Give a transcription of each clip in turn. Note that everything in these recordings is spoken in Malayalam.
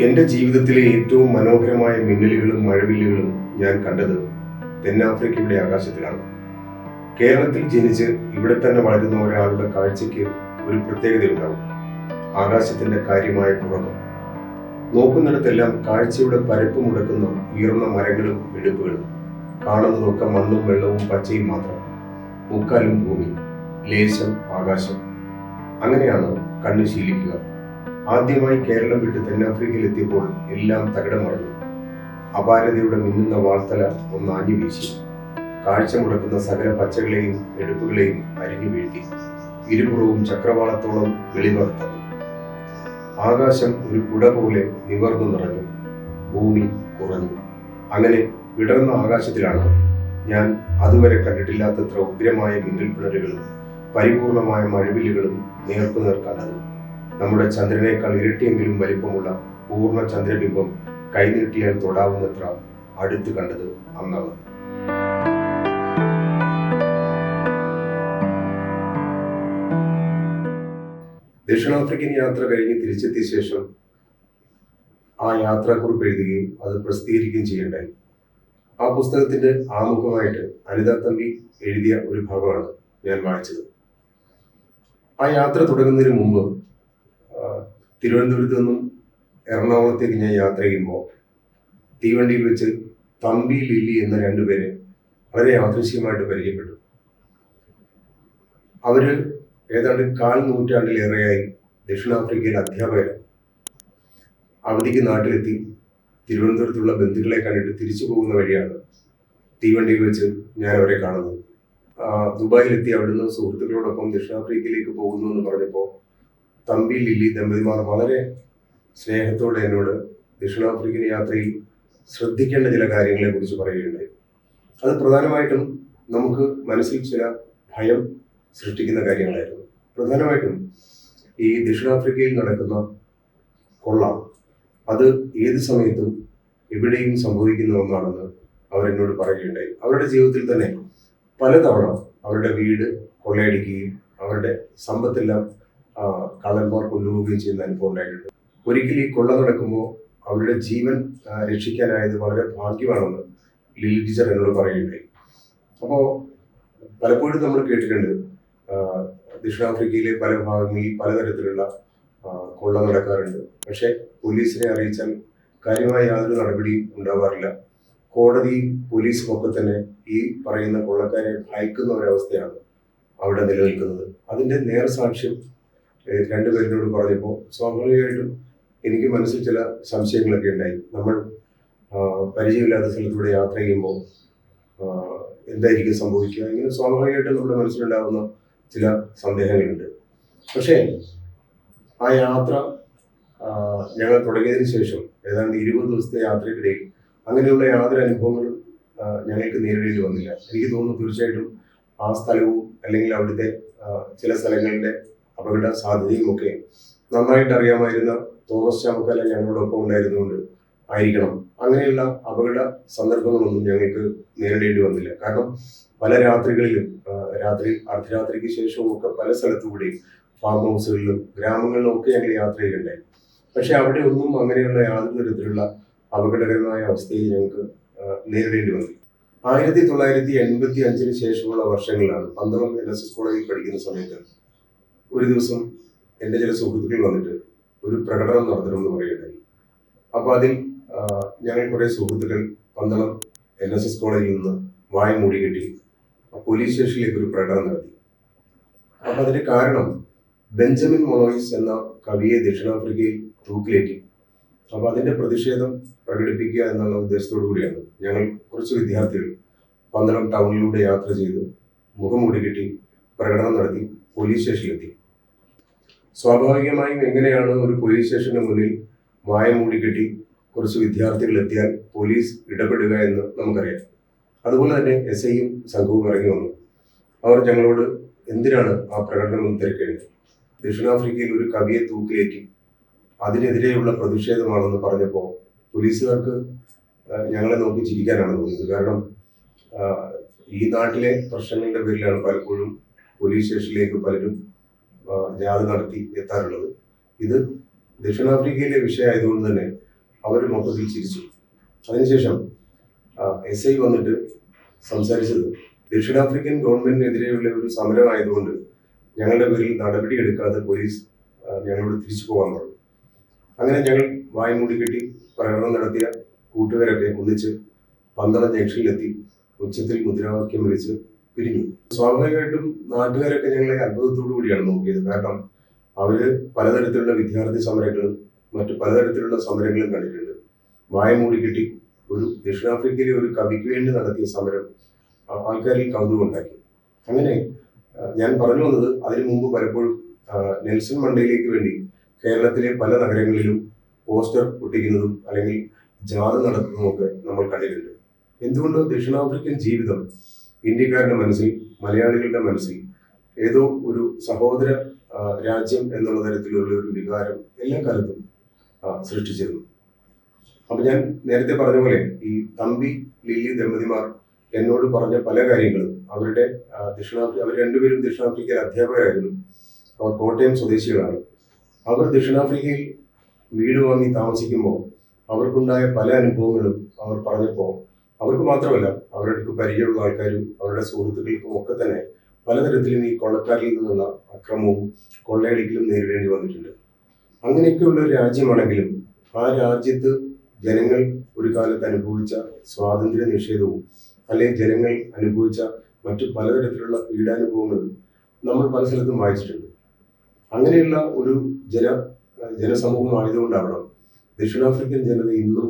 എന്റെ ജീവിതത്തിലെ ഏറ്റവും മനോഹരമായ മിന്നലുകളും മഴവില്ലുകളും ഞാൻ കണ്ടത് തെന്നാഫ്രിക്കയുടെ ആകാശത്തിലാണ്. കേരളത്തിൽ ജനിച്ച് ഇവിടെ തന്നെ വളരുന്ന ഒരാളുടെ കാഴ്ചയ്ക്ക് ഒരു പ്രത്യേകതയുണ്ടാവും. ആകാശത്തിന്റെ കാര്യമായ കുറവ് നോക്കുന്നിടത്തെല്ലാം കാഴ്ചയുടെ പരപ്പ് മുടക്കുന്ന ഉയർന്ന മരങ്ങളും എടുപ്പുകളും കാണുന്നതൊക്കെ മണ്ണും വെള്ളവും പച്ചയും മാത്രം. മുക്കാലും ഭൂമി ലേശം ആകാശം. അങ്ങനെയാണ് കണ്ണ് ശീലിക്കുക. ആദ്യമായി കേരളം വിട്ട് തെന്നാഫ്രിക്കയിൽ എത്തിയപ്പോൾ എല്ലാം തകിടം മറിഞ്ഞു അപാരതയുടെ മിന്നുന്ന വാർത്തല ഒന്ന് ആഞ്ഞു വീശി. കാഴ്ച മുടക്കുന്ന സകല പച്ചകളെയും എടുപ്പുകളെയും അരിഞ്ഞു വീഴ്ത്തി. ഇരുപുറവും ചക്രവാളത്തോളം വെളിവാർ ആകാശം ഒരു കുട പോലെ നിവർന്നു നിറഞ്ഞു. ഭൂമി കുറഞ്ഞു. അങ്ങനെ വിടർന്ന ആകാശത്തിലാണ് ഞാൻ അതുവരെ കണ്ടിട്ടില്ലാത്തത്ര ഉഗ്രമായ മിന്നൽ പിണരുകളും പരിപൂർണമായ മഴവില്ലുകളും നേർക്കു നേർക്കാണത് നമ്മുടെ ചന്ദ്രനേക്കാൾ ഇരട്ടിയെങ്കിലും വലിപ്പമുള്ള പൂർണ ചന്ദ്രബിംബം കൈനീട്ടിയാൽ തൊടാവുന്നത്ര അടുത്ത് കണ്ടത് അന്നാണ്. ദക്ഷിണാഫ്രിക്കൻ യാത്ര കഴിഞ്ഞ് തിരിച്ചെത്തിയ ശേഷം ആ യാത്രാക്കുറിപ്പ് എഴുതുകയും അത് പ്രസിദ്ധീകരിക്കുകയും ചെയ്യേണ്ടായി. ആ പുസ്തകത്തിന്റെ ആമുഖമായിട്ട് അനിത തമ്പി എഴുതിയ ഒരു ഭാഗമാണ് ഞാൻ വായിച്ചത്. ആ യാത്ര തുടങ്ങുന്നതിന് മുമ്പ് തിരുവനന്തപുരത്ത് നിന്നും എറണാകുളത്തേക്ക് ഞാൻ യാത്ര ചെയ്യുമ്പോൾ തീവണ്ടിയിൽ വെച്ച് തമ്പി ലില്ലി എന്ന രണ്ടുപേരെ വളരെ യാദൃശ്യമായിട്ട് പരിചയപ്പെട്ടു. അവർ ഏതാണ്ട് കാൽ നൂറ്റാണ്ടിലേറെയായി ദക്ഷിണാഫ്രിക്കയിൽ അധ്യാപകരാണ് അവധിക്ക് നാട്ടിലെത്തി തിരുവനന്തപുരത്തുള്ള ബന്ധുക്കളെ കണ്ടിട്ട് തിരിച്ചു പോകുന്ന വഴിയാണ് തീവണ്ടിയിൽ വെച്ച് ഞാൻ അവരെ കാണുന്നത്. ദുബായിലെത്തി അവിടുന്ന് സുഹൃത്തുക്കളോടൊപ്പം ദക്ഷിണാഫ്രിക്കയിലേക്ക് പോകുന്നു എന്ന് പറഞ്ഞപ്പോൾ തമ്പി ലില്ലി ദമ്പതിമാർ വളരെ സ്നേഹത്തോടെ എന്നോട് ദക്ഷിണാഫ്രിക്കൻ യാത്രയിൽ ശ്രദ്ധിക്കേണ്ട ചില കാര്യങ്ങളെ കുറിച്ച് പറയുകയുണ്ടായി. അത് പ്രധാനമായിട്ടും നമുക്ക് മനസ്സിൽ ചില ഭയം സൃഷ്ടിക്കുന്ന കാര്യങ്ങളായിരുന്നു. പ്രധാനമായിട്ടും ഈ ദക്ഷിണാഫ്രിക്കയിൽ നടക്കുന്ന കൊള്ള അത് ഏത് സമയത്തും എവിടെയും സംഭവിക്കുന്ന ഒന്നാണെന്ന് അവരെന്നോട് പറയുകയുണ്ടായി. അവരുടെ ജീവിതത്തിൽ തന്നെ പലതവണ അവരുടെ വീട് കൊള്ളയടിക്കുകയും അവരുടെ സമ്പത്തെല്ലാം കള്ളന്മാർ കൊല്ലുകയും ചെയ്യുന്ന അനുഭവം ഉണ്ടായിട്ടുണ്ട്. ഒരിക്കലും ഈ കൊള്ള നടക്കുമ്പോൾ അവരുടെ ജീവൻ രക്ഷിക്കാനായത് വളരെ ഭാഗ്യമാണെന്ന് ലിലി ടീച്ചർ എന്നോട് പറയുകയുണ്ടായി. അപ്പോൾ പലപ്പോഴും നമ്മൾ കേട്ടിട്ടുണ്ട് ദക്ഷിണാഫ്രിക്കയിലെ പല ഭാഗങ്ങളിൽ പലതരത്തിലുള്ള കൊള്ള നടക്കാറുണ്ട്. പക്ഷേ പോലീസിനെ അറിയിച്ചാൽ കാര്യമായ യാതൊരു നടപടിയും ഉണ്ടാവാറില്ല. കോടതിയും പോലീസും ഒക്കെ തന്നെ ഈ പറയുന്ന കൊള്ളക്കാരെ ഭയക്കുന്ന ഒരവസ്ഥയാണ് അവിടെ നിലനിൽക്കുന്നത്. അതിന്റെ നേർസാക്ഷ്യം രണ്ടുപേരിനോട് പറഞ്ഞപ്പോൾ സ്വാഭാവികമായിട്ടും എനിക്ക് മനസ്സിൽ ചില സംശയങ്ങളൊക്കെ ഉണ്ടായി. നമ്മൾ പരിചയമില്ലാത്ത സ്ഥലത്തൂടെ യാത്ര ചെയ്യുമ്പോൾ എന്തായിരിക്കും സംഭവിക്കുക? ഇങ്ങനെ സ്വാഭാവികമായിട്ടും നമ്മുടെ മനസ്സിലുണ്ടാകുന്ന ചില സന്ദേഹങ്ങളുണ്ട്. പക്ഷേ ആ യാത്ര ഞങ്ങൾ തുടങ്ങിയതിന് ശേഷം ഏതാണ്ട് ഇരുപത് ദിവസത്തെ യാത്രയ്ക്കിടയിൽ അങ്ങനെയുള്ള യാതൊരു അനുഭവങ്ങളും ഞങ്ങൾക്ക് നേരിടേണ്ടി വന്നില്ല. എനിക്ക് തോന്നുന്നു തീർച്ചയായിട്ടും ആ സ്ഥലവും അല്ലെങ്കിൽ അവിടുത്തെ ചില സ്ഥലങ്ങളുടെ അപകട സാധ്യതയും ഒക്കെ നന്നായിട്ട് അറിയാമായിരുന്ന തോമസ് ചാമക്കാല ഞങ്ങളോടൊപ്പം ഉണ്ടായിരുന്നുകൊണ്ട് ആയിരിക്കണം. അങ്ങനെയുള്ള അപകട സന്ദർഭങ്ങളൊന്നും ഞങ്ങൾക്ക് നേരിടേണ്ടി വന്നില്ല. കാരണം പല രാത്രികളിലും രാത്രി അർദ്ധരാത്രിക്ക് ശേഷവും ഒക്കെ പല സ്ഥലത്തുകൂടിയും ഫാം ഹൗസുകളിലും ഗ്രാമങ്ങളിലും ഒക്കെ ഞങ്ങൾ യാത്ര ചെയ്യുന്നുണ്ടായി പക്ഷെ അവിടെ ഒന്നും അങ്ങനെയുള്ള യാതൊരു തരത്തിലുള്ള അപകടകരമായ അവസ്ഥയിൽ ഞങ്ങൾക്ക് നേരിടേണ്ടി വന്നു ആയിരത്തി തൊള്ളായിരത്തി എൺപത്തി അഞ്ചിന് ശേഷമുള്ള വർഷങ്ങളിലാണ് പന്തളം എൻ എസ് എസ് കോളേജിൽ പഠിക്കുന്ന സമയത്ത് ഒരു ദിവസം എന്റെ ചില സുഹൃത്തുക്കൾ വന്നിട്ട് ഒരു പ്രകടനം നടത്തണമെന്ന് പറയുകയുണ്ടായി. അപ്പോൾ അതിൽ ഞങ്ങൾ കുറേ സുഹൃത്തുക്കൾ പന്തളം എൻ എസ് എസ് കോളേജിൽ നിന്ന് വായ മൂടി കെട്ടി പോലീസ് സ്റ്റേഷനിലേക്ക് ഒരു പ്രകടനം നടത്തി. അപ്പം അതിന്റെ കാരണം ബെഞ്ചമിൻ മൊളോയിസ് എന്ന കവിയെ ദക്ഷിണാഫ്രിക്കയിൽ തൂക്കിലേറ്റി. അപ്പോൾ അതിന്റെ പ്രതിഷേധം പ്രകടിപ്പിക്കുക എന്നുള്ള ഉദ്ദേശത്തോടു കൂടിയാണ് ഞങ്ങൾ കുറച്ച് വിദ്യാർത്ഥികൾ പന്തളം ടൗണിലൂടെ യാത്ര ചെയ്ത് മുഖം മൂടി കെട്ടി പ്രകടനം നടത്തി പോലീസ് സ്റ്റേഷനിലെത്തി. സ്വാഭാവികമായും എങ്ങനെയാണ് ഒരു പോലീസ് സ്റ്റേഷന് മുന്നിൽ മായം മൂടിക്കെട്ടി കുറച്ച് വിദ്യാർത്ഥികൾ എത്തിയാൽ പോലീസ് ഇടപെടുക എന്ന് നമുക്കറിയാം. അതുപോലെ തന്നെ എസ് ഐയും സംഘവും ഇറങ്ങി വന്നു. അവർ ഞങ്ങളോട് എന്തിനാണ് ആ പ്രകടനം തിരക്കേണ്ടത് ദക്ഷിണാഫ്രിക്കയിൽ ഒരു കവിയെ തൂക്കിലേറ്റി. അതിനെതിരെയുള്ള പ്രതിഷേധമാണെന്ന് പറഞ്ഞപ്പോൾ പോലീസുകാർക്ക് ഞങ്ങളെ നോക്കി ചിരിക്കാനാണ് തോന്നിയത്. കാരണം ഈ നാട്ടിലെ പ്രശ്നങ്ങളുടെ പേരിലാണ് പലപ്പോഴും പോലീസ് സ്റ്റേഷനിലേക്ക് പലരും ജാഥ നടത്തി എത്താറുള്ളത്. ഇത് ദക്ഷിണാഫ്രിക്കയിലെ വിഷയമായതുകൊണ്ട് തന്നെ അവർ മൊത്തത്തിൽ ചിരിച്ചു. അതിനുശേഷം എസ് ഐ വന്നിട്ട് സംസാരിച്ചത് ദക്ഷിണാഫ്രിക്കൻ ഗവൺമെന്റിനെതിരെയുള്ള ഒരു സമരമായതുകൊണ്ട് ഞങ്ങളുടെ പേരിൽ നടപടി എടുക്കാതെ പോലീസ് ഞങ്ങളോട് തിരിച്ചു പോകാൻ പറഞ്ഞു. അങ്ങനെ ഞങ്ങൾ വായ്മൂടി മൂടിക്കെട്ടി പ്രകടനം നടത്തിയ കൂട്ടുകാരൊക്കെ ഒന്നിച്ച് പന്തളം ജംഗ്ഷനിലെത്തി ഉച്ചത്തിൽ മുദ്രാവാക്യം വിളിച്ച് പിരിഞ്ഞു സ്വാഭാവികമായിട്ടും നാട്ടുകാരൊക്കെ ഞങ്ങളെ അത്ഭുതത്തോടു കൂടിയാണ് നോക്കിയത്. കാരണം അവർ പലതരത്തിലുള്ള വിദ്യാർത്ഥി സമരങ്ങളും മറ്റു പലതരത്തിലുള്ള സമരങ്ങളും കണ്ടിട്ടുണ്ട്. വായ മൂടി കിട്ടി ഒരു ദക്ഷിണാഫ്രിക്കയിലെ ഒരു കവിക്ക് വേണ്ടി നടത്തിയ സമരം ആൾക്കാരിൽ കൗതുകം ഉണ്ടാക്കി. അങ്ങനെ ഞാൻ പറഞ്ഞു വന്നത് അതിനു മുമ്പ് പലപ്പോഴും നെൽസൺ മണ്ടയിലേക്ക് വേണ്ടി കേരളത്തിലെ പല നഗരങ്ങളിലും പോസ്റ്റർ ഒട്ടിക്കുന്നതും അല്ലെങ്കിൽ ജാഥ നടത്തുന്നതും ഒക്കെ നമ്മൾ കണ്ടിട്ടുണ്ട്. എന്തുകൊണ്ട് ദക്ഷിണാഫ്രിക്കൻ ജീവിതം ഇന്ത്യക്കാരുടെ മനസ്സിൽ മലയാളികളുടെ മനസ്സിൽ ഏതോ ഒരു സഹോദര രാജ്യം എന്നുള്ള തരത്തിലുള്ള ഒരു വികാരം എല്ലാ കാലത്തും സൃഷ്ടിച്ചിരുന്നു. അപ്പൊ ഞാൻ നേരത്തെ പറഞ്ഞ പോലെ ഈ തമ്പി ലില്ലി ദമ്പതിമാർ എന്നോട് പറഞ്ഞ പല കാര്യങ്ങളും അവരുടെ ദക്ഷിണാഫ്രിക്ക അവർ രണ്ടുപേരും ദക്ഷിണാഫ്രിക്കയിൽ അധ്യാപകരായിരുന്നു. അവർ കോട്ടയം സ്വദേശികളാണ്. അവർ ദക്ഷിണാഫ്രിക്കയിൽ വീട് വാങ്ങി താമസിക്കുമ്പോൾ അവർക്കുണ്ടായ പല അനുഭവങ്ങളും അവർ പറഞ്ഞപ്പോൾ അവർക്ക് മാത്രമല്ല അവരുടെ പരിചയമുള്ള ആൾക്കാരും അവരുടെ സുഹൃത്തുക്കൾക്കും ഒക്കെ തന്നെ പലതരത്തിലും ഈ കൊള്ളക്കാരിൽ നിന്നുള്ള അക്രമവും കൊള്ളയടിക്കലും നേരിടേണ്ടി വന്നിട്ടുണ്ട്. അങ്ങനെയൊക്കെയുള്ള ഒരു രാജ്യമാണെങ്കിലും ആ രാജ്യത്ത് ജനങ്ങൾ ഒരു കാലത്ത് അനുഭവിച്ച സ്വാതന്ത്ര്യ നിഷേധവും അല്ലെങ്കിൽ ജനങ്ങൾ അനുഭവിച്ച മറ്റു പലതരത്തിലുള്ള പീഡാനുഭവങ്ങളും നമ്മൾ പല സ്ഥലത്തും വായിച്ചിട്ടുണ്ട്. അങ്ങനെയുള്ള ഒരു ജന ജനസമൂഹമായതുകൊണ്ടാവണം ദക്ഷിണാഫ്രിക്കൻ ജനത ഇന്നും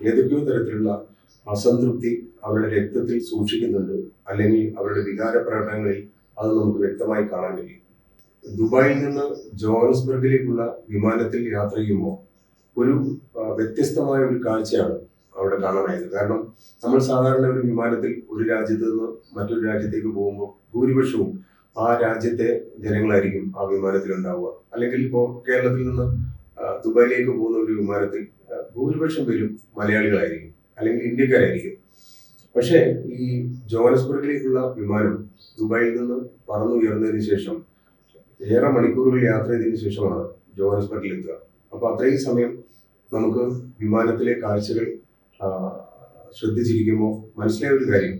ഏതൊക്കെയോ തരത്തിലുള്ള അസംതൃപ്തി അവരുടെ രക്തത്തിൽ സൂക്ഷിക്കുന്നുണ്ട് അല്ലെങ്കിൽ അവരുടെ വികാര പ്രകടനങ്ങളിൽ അത് നമുക്ക് വ്യക്തമായി കാണാൻ കഴിയും. ദുബായിൽ നിന്ന് ജോഹൻസ്ബർഗിലേക്കുള്ള വിമാനത്തിൽ യാത്ര ചെയ്യുമ്പോൾ ഒരു വ്യത്യസ്തമായ ഒരു കാഴ്ചയാണ് അവിടെ കാണാനായത്. കാരണം നമ്മൾ സാധാരണ ഒരു വിമാനത്തിൽ ഒരു രാജ്യത്ത് നിന്ന് മറ്റൊരു രാജ്യത്തേക്ക് പോകുമ്പോൾ ഭൂരിപക്ഷവും ആ രാജ്യത്തെ ജനങ്ങളായിരിക്കും ആ വിമാനത്തിൽ ഉണ്ടാവുക. അല്ലെങ്കിൽ ഇപ്പോൾ കേരളത്തിൽ നിന്ന് ദുബായിലേക്ക് പോകുന്ന ഒരു വിമാനത്തിൽ ഭൂരിപക്ഷം പേരും മലയാളികളായിരിക്കും. അല്ലെങ്കിൽ ഇന്ത്യക്കാരായിരിക്കും. പക്ഷേ ഈ ജോഹൻസ്ബർഗിലേക്കുള്ള വിമാനം ദുബായിൽ നിന്ന് പറന്നുയർന്നതിന് ശേഷം ഏറെ മണിക്കൂറുകൾ യാത്ര ചെയ്തതിനു ശേഷമാണ് ജോഹൻസ്ബർഗിൽ എത്തുക അപ്പോൾ അത്രയും സമയം നമുക്ക് വിമാനത്തിലെ കാഴ്ചകൾ ശ്രദ്ധിച്ചിരിക്കുമ്പോൾ മനസ്സിലായ ഒരു കാര്യം.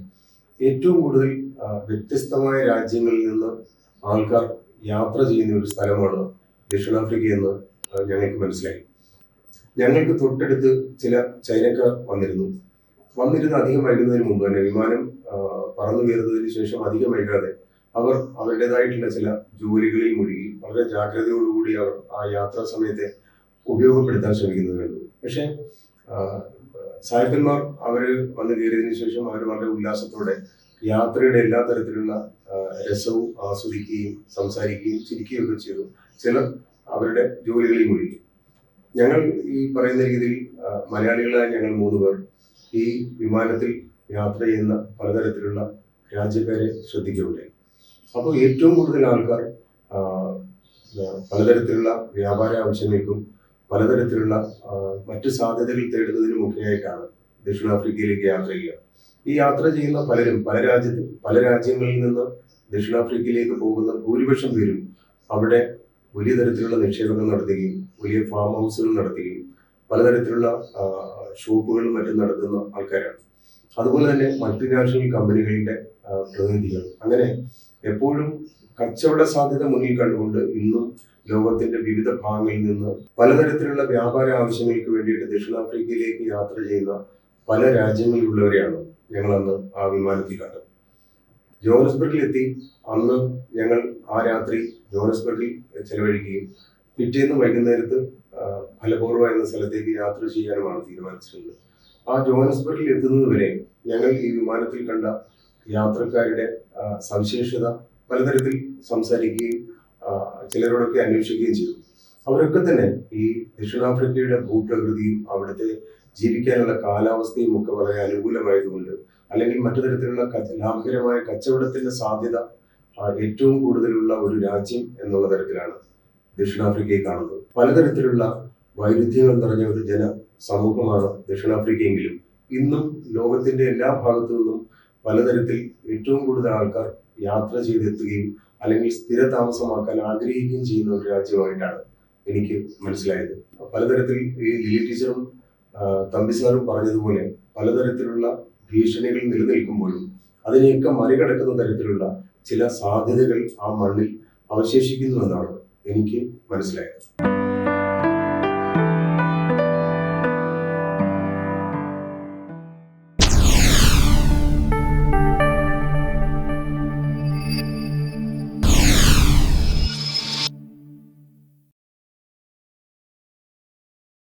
ഏറ്റവും കൂടുതൽ വ്യത്യസ്തമായ രാജ്യങ്ങളിൽ നിന്ന് ആൾക്കാർ യാത്ര ചെയ്യുന്ന ഒരു സ്ഥലമാണ് ദക്ഷിണാഫ്രിക്ക എന്ന് ഞങ്ങൾക്ക് മനസ്സിലായി. ഞങ്ങൾക്ക് തൊട്ടടുത്ത് ചില ചൈനക്കാർ വന്നിരുന്നു. വന്നിരുന്ന് അധികം വൈകുന്നതിന് മുമ്പ് തന്നെ വിമാനം പറന്നു കയറുന്നതിന് ശേഷം അധികം വൈകാതെ അവർ അവരുടേതായിട്ടുള്ള ചില ജോലികളിൽ മുഴുകി വളരെ ജാഗ്രതയോടുകൂടി അവർ ആ യാത്രാ സമയത്തെ ഉപയോഗപ്പെടുത്താൻ ശ്രമിക്കുന്നത് കണ്ടു. പക്ഷേ സാഹിബന്മാർ അവർ വന്നു കയറിയതിനു ശേഷം അവർ വളരെ ഉല്ലാസത്തോടെ യാത്രയുടെ എല്ലാ തരത്തിലുള്ള രസവും ആസ്വദിക്കുകയും സംസാരിക്കുകയും ചിരിക്കുകയും ഒക്കെ ചെയ്തു. ചിലർ അവരുടെ ജോലികളിൽ മുഴുകി. ഞങ്ങൾ ഈ പറയുന്ന രീതിയിൽ മലയാളികളായ ഞങ്ങൾ മൂന്ന് പേർ ഈ വിമാനത്തിൽ യാത്ര ചെയ്യുന്ന പലതരത്തിലുള്ള രാജ്യക്കാരെ ശ്രദ്ധിക്കുകയുണ്ടായി അപ്പോൾ ഏറ്റവും കൂടുതൽ ആൾക്കാർ പലതരത്തിലുള്ള വ്യാപാര ആവശ്യങ്ങൾക്കും പലതരത്തിലുള്ള മറ്റു സാധ്യതകൾ തേടുന്നതിനും ഒക്കെയായിട്ടാണ് ദക്ഷിണാഫ്രിക്കയിലേക്ക് യാത്ര ചെയ്യുക. ഈ യാത്ര ചെയ്യുന്ന പലരും പല രാജ്യത്ത് പല രാജ്യങ്ങളിൽ നിന്ന് ദക്ഷിണാഫ്രിക്കയിലേക്ക് പോകുന്ന ഭൂരിപക്ഷം പേരും അവിടെ വലിയ തരത്തിലുള്ള നിക്ഷേപങ്ങൾ നടത്തുകയും വലിയ ഫാം ഹൗസുകൾ നടത്തുകയും പലതരത്തിലുള്ള ഷോപ്പുകളും മറ്റും നടത്തുന്ന ആൾക്കാരാണ്. അതുപോലെ തന്നെ മൾട്ടിനാഷണൽ കമ്പനികളുടെ പ്രതിനിധികൾ. അങ്ങനെ എപ്പോഴും കച്ചവട സാധ്യത മുന്നിൽ കണ്ടുകൊണ്ട് ഇന്നും ലോകത്തിന്റെ വിവിധ ഭാഗങ്ങളിൽ നിന്ന് പലതരത്തിലുള്ള വ്യാപാര ആവശ്യങ്ങൾക്ക് വേണ്ടിയിട്ട് ദക്ഷിണാഫ്രിക്കയിലേക്ക് യാത്ര ചെയ്യുന്ന പല രാജ്യങ്ങളിലുള്ളവരെയാണ് ഞങ്ങൾ അന്ന് ആ വിമാനത്തിൽ കണ്ടത്. ജോഹൻസ്ബർഗിൽ എത്തി അന്ന് ഞങ്ങൾ ആ രാത്രി ജോഹൻസ്ബർഗിൽ ചെലവഴിക്കുകയും പിറ്റേന്ന് വൈകുന്നേരത്ത് ഫലപൂർവ എന്ന സ്ഥലത്തേക്ക് യാത്ര ചെയ്യാനുമാണ് തീരുമാനിച്ചിട്ടുള്ളത്. ആ ജോഹൻസ്ബർഗിൽ എത്തുന്നത് വരെ ഞങ്ങൾ ഈ വിമാനത്തിൽ കണ്ട യാത്രക്കാരുടെ സവിശേഷത പലതരത്തിൽ സംസാരിക്കുകയും ചിലരോടൊക്കെ അന്വേഷിക്കുകയും ചെയ്തു. അവരൊക്കെ തന്നെ ഈ ദക്ഷിണാഫ്രിക്കയുടെ ഭൂപ്രകൃതിയും അവിടുത്തെ ജീവിക്കാനുള്ള കാലാവസ്ഥയും ഒക്കെ വളരെ അനുകൂലമായതുകൊണ്ട് അല്ലെങ്കിൽ മറ്റു തരത്തിലുള്ള ലാഭകരമായ കച്ചവടത്തിന്റെ സാധ്യത ഏറ്റവും കൂടുതലുള്ള ഒരു രാജ്യം എന്നുള്ള തരത്തിലാണ് ദക്ഷിണാഫ്രിക്കയെ കാണുന്നത് പലതരത്തിലുള്ള വൈരുദ്ധ്യങ്ങൾ നിറഞ്ഞ ഒരു ജന സമൂഹമാണ് ദക്ഷിണാഫ്രിക്കയെങ്കിലും. ഇന്നും ലോകത്തിന്റെ എല്ലാ ഭാഗത്തു നിന്നും പലതരത്തിൽ ഏറ്റവും കൂടുതൽ ആൾക്കാർ യാത്ര ചെയ്തെത്തുകയും അല്ലെങ്കിൽ സ്ഥിര താമസമാക്കാൻ ആഗ്രഹിക്കുകയും ചെയ്യുന്ന ഒരു രാജ്യമായിട്ടാണ് എനിക്ക് മനസ്സിലായത്. പലതരത്തിൽ ഈ ലിലി ടീച്ചറും തമ്പി സാറും പറഞ്ഞതുപോലെ പലതരത്തിലുള്ള ഭീഷണികൾ നിലനിൽക്കുമ്പോഴും അതിനെയൊക്കെ മറികടക്കുന്ന തരത്തിലുള്ള ചില സാധ്യതകൾ ആ മണ്ണിൽ അവശേഷിക്കുന്നുവെന്നാണ് എനിക്ക് മനസ്സിലായത്